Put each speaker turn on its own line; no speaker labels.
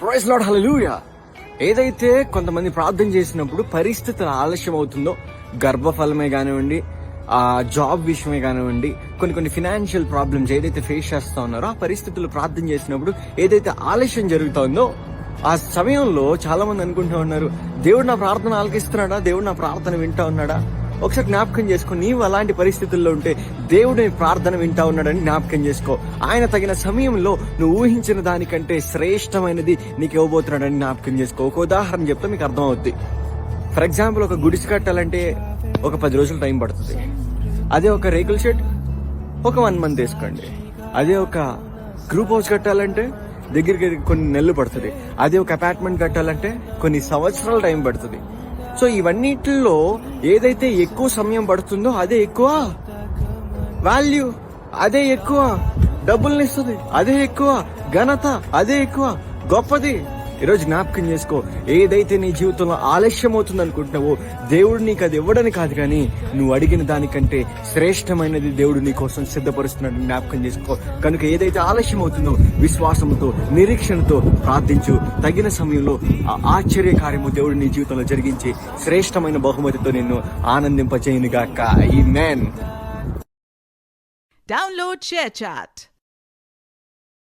Price lord హలూయా ఏదైతే కొంతమంది ప్రార్థన చేసినప్పుడు పరిస్థితులు ఆలస్యం అవుతుందో గర్భఫలమే కానివ్వండి ఆ జాబ్ విషయమే కానివ్వండి కొన్ని కొన్ని ఫినాన్షియల్ ప్రాబ్లమ్స్ ఏదైతే ఫేస్ చేస్తా ఉన్నారో ఆ పరిస్థితులు ప్రార్థన చేసినప్పుడు ఏదైతే ఆలస్యం జరుగుతుందో ఆ సమయంలో చాలా మంది అనుకుంటూ ఉన్నారు దేవుడు నా ప్రార్థన ఆలకిస్తున్నాడా? దేవుడు నా ప్రార్థన వింటా ఉన్నాడా? ఒకసారి జ్ఞాపకం చేసుకో నీవు అలాంటి పరిస్థితుల్లో ఉంటే దేవుడు నీ ప్రార్థన వింటా ఉన్నాడని జ్ఞాపకం చేసుకో. ఆయన తగిన సమయంలో నువ్వు ఊహించిన దానికంటే శ్రేష్టమైనది నీకు ఇవ్వబోతున్నాడని జ్ఞాపకం చేసుకో. ఒక ఉదాహరణ చెప్తే మీకు అర్థమవుద్ది. ఫర్ ఎగ్జాంపుల్ ఒక గుడిసి కట్టాలంటే ఒక పది రోజులు టైం పడుతుంది. అదే ఒక రేకుల షెడ్ ఒక వన్ మంత్ వేసుకోండి. అదే ఒక గ్రూప్ హౌస్ కట్టాలంటే దగ్గరికి కొన్ని నెలలు పడుతుంది. అదే ఒక అపార్ట్మెంట్ కట్టాలంటే కొన్ని సంవత్సరాలు టైం పడుతుంది. సో ఇవన్నిటిలో ఏదైతే ఎక్కువ సమయం పడుతుందో అదే ఎక్కువ వాల్యూ అదే ఎక్కువ డబ్బుల్ని ఇస్తుంది అదే ఎక్కువ ఘనత అదే ఎక్కువ గొప్పది. ఈరోజు జ్ఞాపకం చేసుకో ఏదైతే నీ జీవితంలో ఆలస్యం అవుతుంది అనుకుంటున్నావో దేవుడు నీకు అది ఇవ్వడని కాదు కానీ నువ్వు అడిగిన దానికంటే శ్రేష్టమైనది దేవుడు నీ కోసం సిద్ధపరుస్తున్నాడు జ్ఞాపకం చేసుకో. కనుక ఏదైతే ఆలస్యం అవుతుందో విశ్వాసంతో నిరీక్షణతో ప్రార్థించు. తగిన సమయంలో ఆ ఆశ్చర్య కార్యము దేవుడు నీ జీవితంలో జరిగించి శ్రేష్టమైన బహుమతితో నిన్ను ఆనందింపచేయునుగాక. ఈ మ్యాన్
Download చాట్